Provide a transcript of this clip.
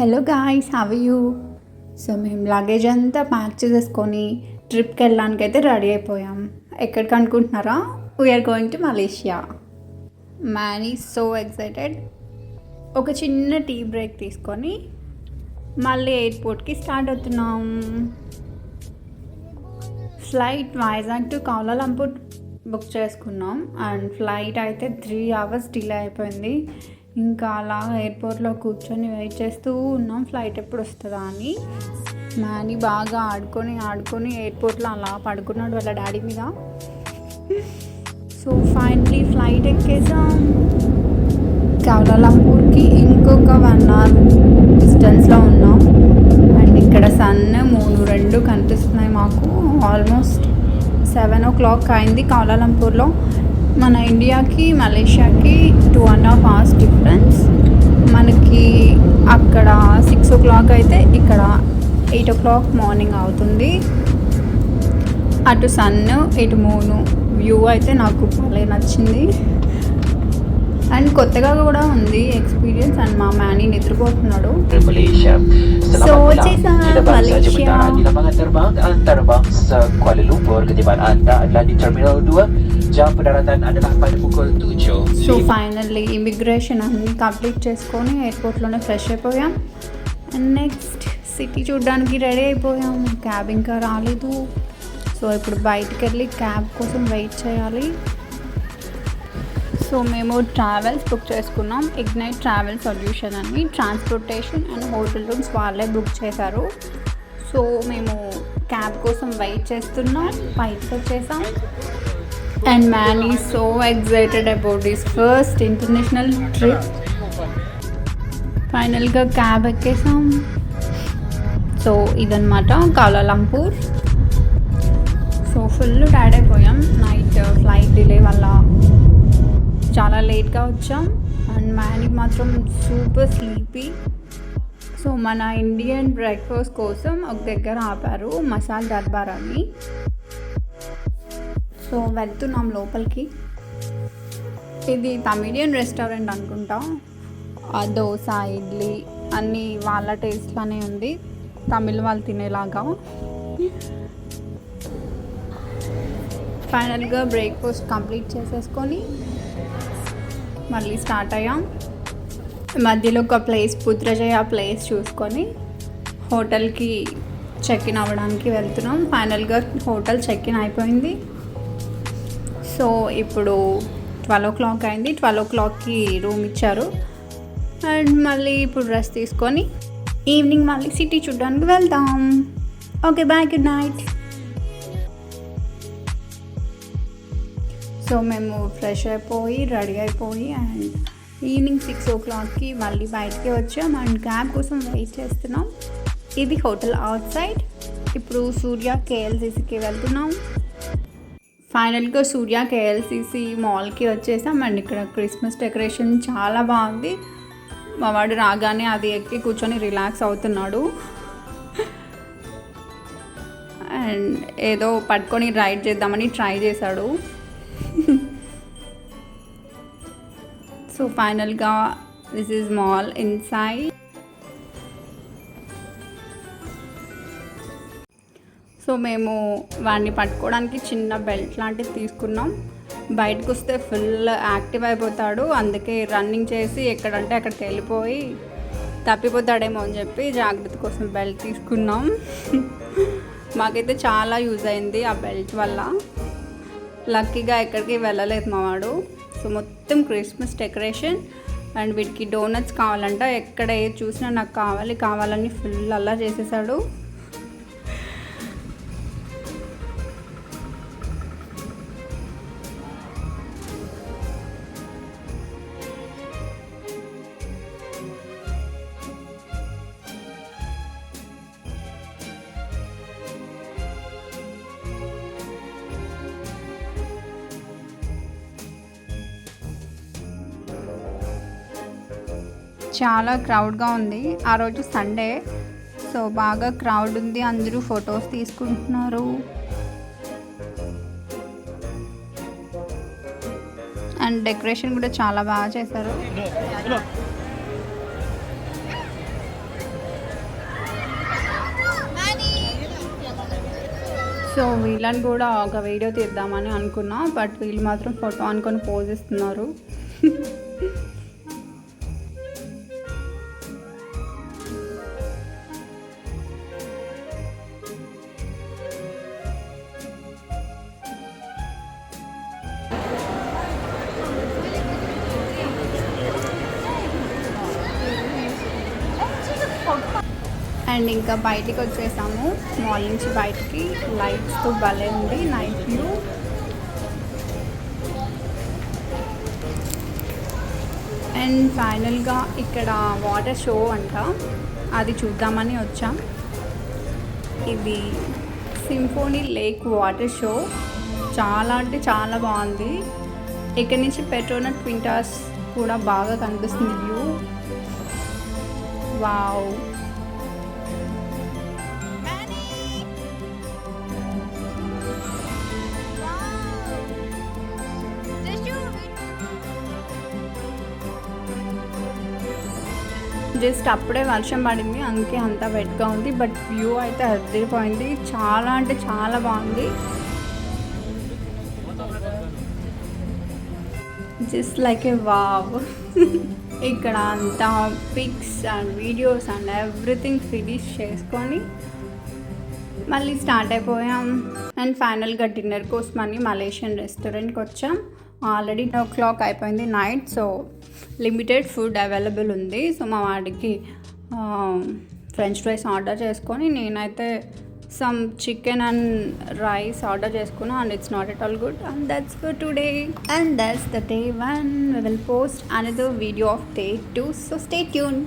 Hello guys how you so మేము luggage అంతా pack చేసేసుకొని ట్రిప్కి వెళ్ళడానికి అయితే రెడీ అయిపోయాం. ఎక్కడికి అనుకుంటున్నారా? We're going to Malaysia man is so excited ఒక చిన్న టీ బ్రేక్ తీసుకొని మళ్ళీ ఎయిర్పోర్ట్కి స్టార్ట్ అవుతున్నాం. Flight Vizag to Kuala Lumpur book చేసుకున్నాం. అండ్ ఫ్లైట్ అయితే త్రీ అవర్స్ డిలే అయిపోయింది. ఇంకా అలా ఎయిర్పోర్ట్లో కూర్చొని వెయిట్ చేస్తూ ఉన్నాం. ఫ్లైట్ ఎప్పుడు వస్తుందా అని. మ్యానీ బాగా ఆడుకొని ఆడుకొని ఎయిర్పోర్ట్లో అలా పడుకున్నాడు వాళ్ళ డాడీ మీద. సో ఫైనలీ ఫ్లైట్ ఎక్కేసాం. కౌలాలంపూర్కి ఇంకొక వన్ అవర్ డిస్టెన్స్లో ఉన్నాం. అండ్ ఇక్కడ సన్ మూడు రెండు కనిపిస్తున్నాయి మాకు. ఆల్మోస్ట్ సెవెన్ ఓ క్లాక్ అయింది కౌలాలంపూర్లో మన ఇండియాకి మలేషియాకి two and half hours difference మనకి అక్కడ సిక్స్ ఓ క్లాక్ అయితే ఇక్కడ ఎయిట్ ఓ క్లాక్ మార్నింగ్ అవుతుంది. అటు సన్ ఇటు మూను వ్యూ అయితే నాకు భలే నచ్చింది. అండ్ కొత్తగా కూడా ఉంది ఎక్స్పీరియన్స్ అండ్ మా మ్యాని నిద్రపోతున్నాడు. సో సో ఫైనల్లీ ఇమిగ్రేషన్ అన్ని కంప్లీట్ చేసుకొని ఎయిర్పోర్ట్లోనే ఫ్రెష్ అయిపోయాం. అండ్ నెక్స్ట్ సిటీ చూడడానికి రెడీ అయిపోయాం. క్యాబ్ ఇంకా రాలేదు. సో ఇప్పుడు బయటకు వెళ్ళి క్యాబ్ కోసం వెయిట్ చేయాలి. సో మేము ట్రావెల్స్ బుక్ చేసుకున్నాం. ఇగ్నైట్ ట్రావెల్ సొల్యూషన్ అని. ట్రాన్స్పోర్టేషన్ అండ్ హోటల్ రూమ్స్ వాళ్ళే బుక్ చేశారు. సో మేము క్యాబ్ కోసం వెయిట్ చేస్తున్నాం. బయటకు వచ్చేసాం and man is so excited about this first international trip ఫైనల్గా క్యాబ్ ఎక్కేసాం. సో ఇదనమాట Kuala Lumpur so full tired అయిపోయాం. నైట్ ఫ్లైట్ డిలే వల్ల చాలా లేట్గా వచ్చాం. అండ్ మ్యానికి మాత్రం సూపర్ స్లీపీ సో మన ఇండియన్ బ్రేక్ఫాస్ట్ కోసం ఒక దగ్గర ఆపారు మసాలా దర్బార్ అని. సో వెళ్తున్నాం లోపలికి. ఇది తమిళియన్ రెస్టారెంట్ అనుకుంటా. దోశ ఇడ్లీ అన్నీ వాళ్ళ టేస్ట్లోనే ఉంది. తమిళ్ వాళ్ళు తినేలాగా. ఫైనల్గా బ్రేక్ఫాస్ట్ కంప్లీట్ చేసేసుకొని మళ్ళీ స్టార్ట్ అయ్యాం. మధ్యలో ఒక ప్లేస్ పుత్రజయ ప్లేస్ చూసుకొని హోటల్కి చెక్ ఇన్ అవ్వడానికి వెళ్తున్నాం. ఫైనల్గా హోటల్ చెక్ ఇన్ అయిపోయింది. సో ఇప్పుడు ట్వెల్వ్ ఓ క్లాక్ అయింది. ట్వెల్వ్ ఓ క్లాక్కి రూమ్ ఇచ్చారు. అండ్ మళ్ళీ ఇప్పుడు డ్రెస్ తీసుకొని ఈవినింగ్ మళ్ళీ సిటీ చూడడానికి వెళ్తాం okay bye good night. So మేము ఫ్రెష్ అయిపోయి రెడీ అయిపోయి అండ్ ఈవినింగ్ సిక్స్ ఓ క్లాక్కి మళ్ళీ బయటికి వచ్చాం అండ్ క్యాబ్ కోసం వెయిట్ చేస్తున్నాం. ఇది హోటల్ అవుట్ సైడ్ ఇప్పుడు సూర్య కేఎల్సీసీకి వెళ్తున్నాం. ఫైనల్గా సూర్య కేఎల్సీసీ మాల్కి వచ్చేసాం అండ్ ఇక్కడ క్రిస్మస్ డెకరేషన్ చాలా బాగుంది. మా వాడు రాగానే అది ఎక్కి కూర్చొని రిలాక్స్ అవుతున్నాడు. అండ్ ఏదో పట్టుకొని రైడ్ చేద్దామని ట్రై చేశాడు. సో ఫైనల్గా this is mall inside so మేము వాడిని పట్టుకోవడానికి చిన్న బెల్ట్ లాంటిది తీసుకున్నాం. బయటకు వస్తే ఫుల్ యాక్టివ్ అయిపోతాడు. అందుకే రన్నింగ్ చేసి ఎక్కడంటే అక్కడికి వెళ్ళిపోయి తప్పిపోతాడేమో అని చెప్పి జాగ్రత్త కోసం బెల్ట్ తీసుకున్నాం. మాకైతే చాలా యూజ్ అయింది ఆ బెల్ట్ వల్ల. లక్కీగా ఎక్కడికి వెళ్ళలేదు మా వాడు. సో మొత్తం క్రిస్మస్ డెకరేషన్ అండ్ వీటికి డోనట్స్ కావాలంట. ఎక్కడ ఏది చూసినా నాకు కావాలి. కావాలని ఫుల్ అలా చేసేసాడు. చాలా క్రౌడ్గా ఉంది. ఆ రోజు సండే సో బాగా క్రౌడ్ ఉంది. అందరూ ఫొటోస్ తీసుకుంటున్నారు. అండ్ డెకరేషన్ కూడా చాలా బాగా చేశారు. సో వీళ్ళని కూడా ఒక వీడియో తీద్దామని అనుకున్నా. బట్ వీళ్ళు మాత్రం ఫోటో అనుకొని పోజ్ ఇస్తున్నారు అండ్ ఇంకా బయటికి వచ్చేసాము. మాల్ నుంచి బయటికి. లైట్స్తో భలే ఉంది. నైట్ వ్యూ అండ్ ఫైనల్గా ఇక్కడ వాటర్ షో అంట. అది చూద్దామని వచ్చాం. ఇది సింఫోనీ లేక్ వాటర్ షో చాలా అంటే చాలా బాగుంది. ఇక్కడ నుంచి పెట్రోనట్ క్వింటాస్ కూడా బాగా కనిపిస్తుంది వ్యూ వావ్ జస్ట్ అప్పుడే వర్షం పడింది అందుకే అంత వెట్గా ఉంది. బట్ వ్యూ అయితే అదిరిపోయింది చాలా అంటే చాలా బాగుంది. జస్ట్ లైక్ ఏ వావ్ ఇక్కడ అంతా pics and videos and everything finish చేసుకొని మళ్ళీ స్టార్ట్ అయిపోయాం. అండ్ ఫైనల్గా డిన్నర్ కోసమని మలేషియన్ రెస్టారెంట్కి వచ్చాం. ఆల్రెడీ ఓ క్లాక్ అయిపోయింది night so limited food available ఉంది. సో మా వాడికి ఫ్రెంచ్ ఫ్రైస్ ఆర్డర్ చేసుకొని నేనైతే some chicken and rice order చేసుకున్నా. And it's not at all good and that's for today and that's the day one will post another video of day two so stay tune